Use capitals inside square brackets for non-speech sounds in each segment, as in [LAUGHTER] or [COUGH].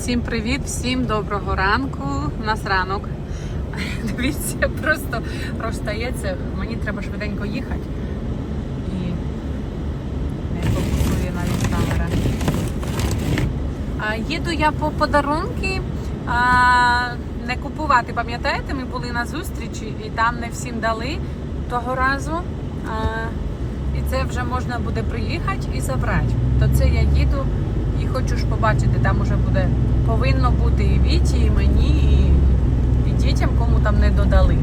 Всім привіт, всім доброго ранку. У нас ранок. [LAUGHS] Дивіться, просто розстається. Мені треба швиденько їхати. І не фокусує навіть камера. А, їду я по подарунки. А, не купувати, пам'ятаєте, ми були на зустрічі і там не всім дали того разу. А, і це вже можна буде приїхати і забрати. То це я їду хочу ж побачити, там уже буде повинно бути і Віті, і мені, і, і дітям, кому там не додали.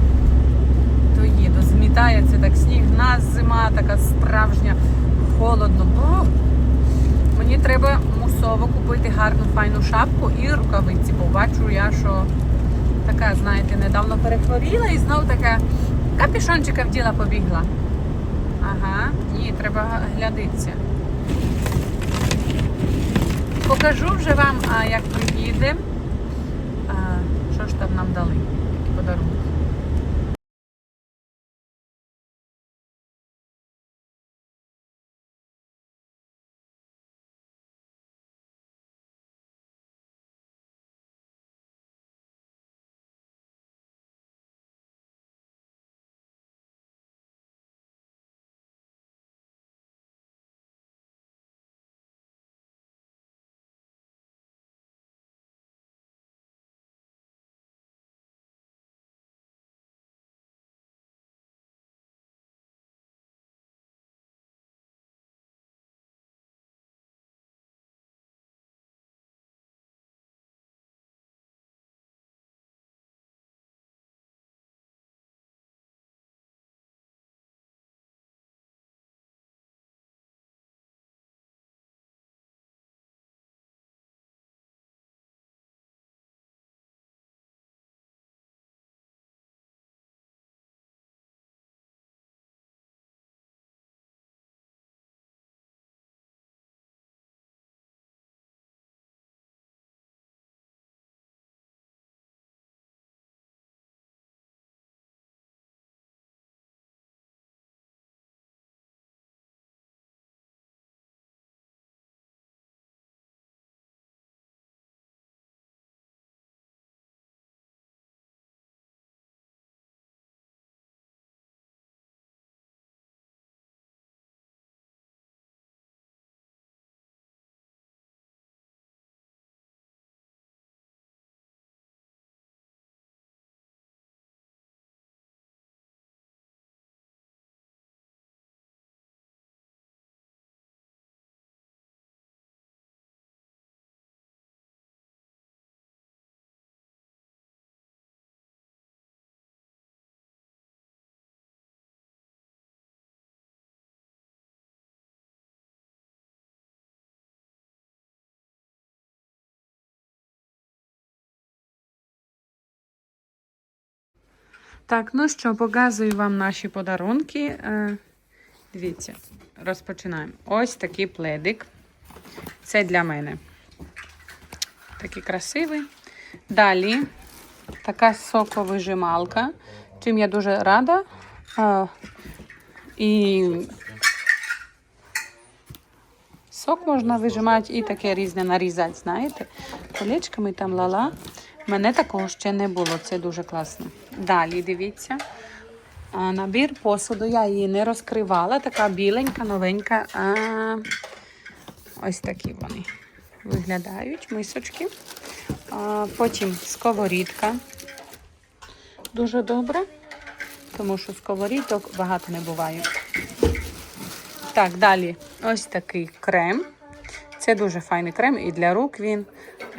То їду. Змітається так сніг, в нас зима така справжня, холодно. Бо мені треба мусово купити гарну файну шапку і рукавиці, бо бачу я, що така, знаєте, недавно перехворіла і знов така капішончика вділа побігла. Ага, ні, треба глядитися. Покажу вже вам, як приїдемо. А, Що ж там нам дали? Які подарунки. Так, ну що, показую вам наші подарунки. Е, Дивіться, розпочинаємо. Ось такий пледик. Це для мене. Такий красивий. Далі така соковижималка, чим я дуже рада. Е, І сок можна вижимати і таке різне нарізати, знаєте, колечками там лала. Мене такого ще не було, це дуже класно. Далі дивіться. Набір посуду, я її не розкривала, така біленька, новенька. А, ось такі вони виглядають, мисочки. А, потім сковорідка. Дуже добре, тому що сковорідок багато не буває. Так, далі ось такий крем. Це дуже файний крем і для рук він.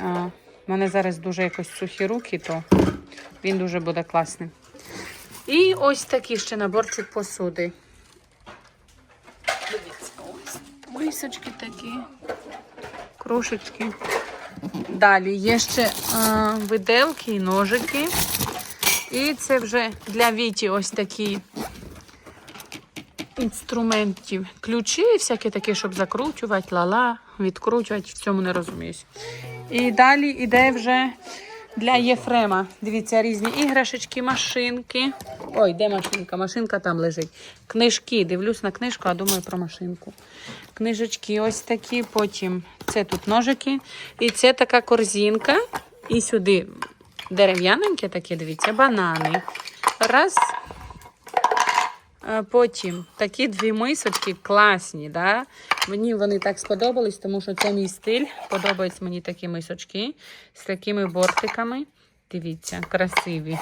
А, у мене зараз дуже якось сухі руки, то він дуже буде класний. І ось такий ще наборчик посуди. Дивіться, ось мисочки такі, кружечки. Далі є ще а, виделки і ножики. І це вже для Віті ось такі інструментів. Ключі, всякі такі, щоб закручувати, лала, відкручувати, в цьому не розуміюсь. І далі йде вже Для Єфрема. Дивіться, різні іграшечки, машинки. Ой, де машинка? Машинка там лежить. Книжки. Дивлюсь на книжку, а думаю про машинку. Книжечки ось такі. Потім це тут ножики. І це така корзинка. І сюди дерев'яненьке таке, дивіться, банани. Раз. А Потім такі дві мисочки класні. Да? Мені вони так сподобались, тому що це мій стиль. Подобаються мені такі мисочки з такими бортиками. Дивіться, красиві.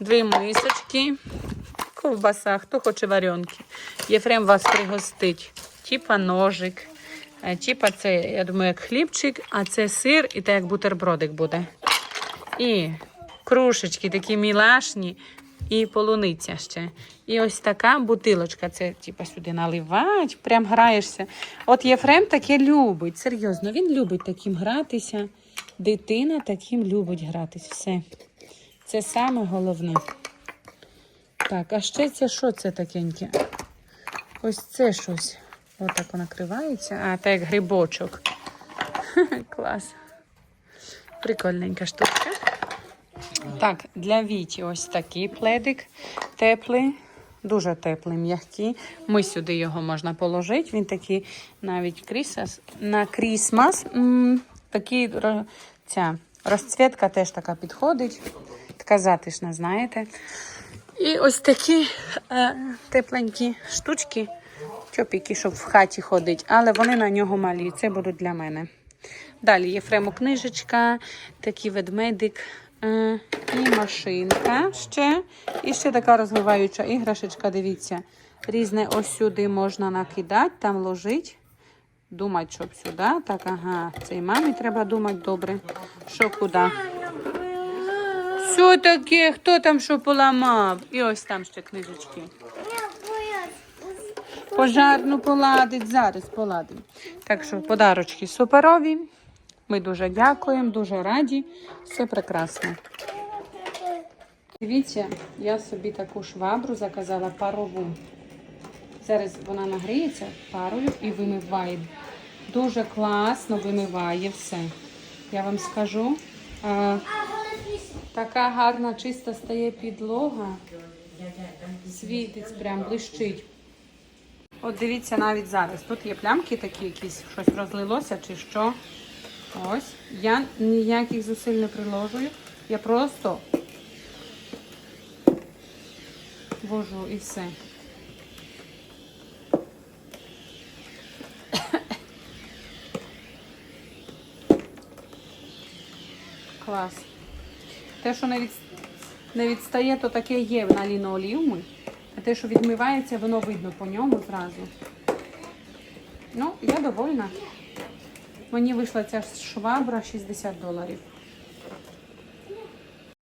Дві мисочки. Ковбаса, хто хоче варенки. Єфрем вас пригостить. Типа ножик. Е, Типа це, я думаю, як хлібчик, а це сир і так як бутербродик буде. І кружечки такі мілашні, і полуниця ще. І ось така бутилочка. Це типа сюди наливать, прям граєшся. От Єфрем таке любить. Серйозно, він любить таким гратися. Дитина таким любить гратись. Все. Це саме головне. Так, а ще це що це такеньке? Ось це щось. Отак накривається. А, так грибочок. [LAUGHS] Клас. Прикольненька штучка. Так, для Віті ось такий пледик теплий, дуже теплий, м'який. Ми сюди його можна положити. Він такий навіть крісас, на крісмас. Такий ця розцвітка теж така підходить. Така затишна, знаєте. І ось такі е, тепленькі штучки, чопіки, щоб в хаті ходить, але вони на нього малі. Це будуть для мене. Далі Єфрему книжечка, такий ведмедик і машинка ще. І ще така розвиваюча іграшечка, дивіться. Різне ось сюди можна накидати, там ложить. Думати, щоб сюди. Так, ага. Цей мамі треба думати добре. Що куди. Що таке? Хто там що поламав? І ось там ще книжечки. Пожарну поладить, зараз поладимо. Так що подарочки суперові. Ми дуже дякуємо, дуже раді. Все прекрасно. Дивіться, я собі таку швабру заказала парову. Зараз вона нагріється парою і вимиває. Дуже класно вимиває все. Я вам скажу. А, така гарна, чиста стає підлога. Світить, прям блищить. От дивіться навіть зараз. Тут є плямки такі, якісь щось розлилося чи що. Ось. Я ніяких зусиль не приложую. Я просто вожу і все. Клас. Те, що не, від... не відстає, то таке є на лінолеумі. А те, що відмивається, воно видно по ньому зразу. Ну, я довольна. Мені вийшла ця швабра 60 доларів.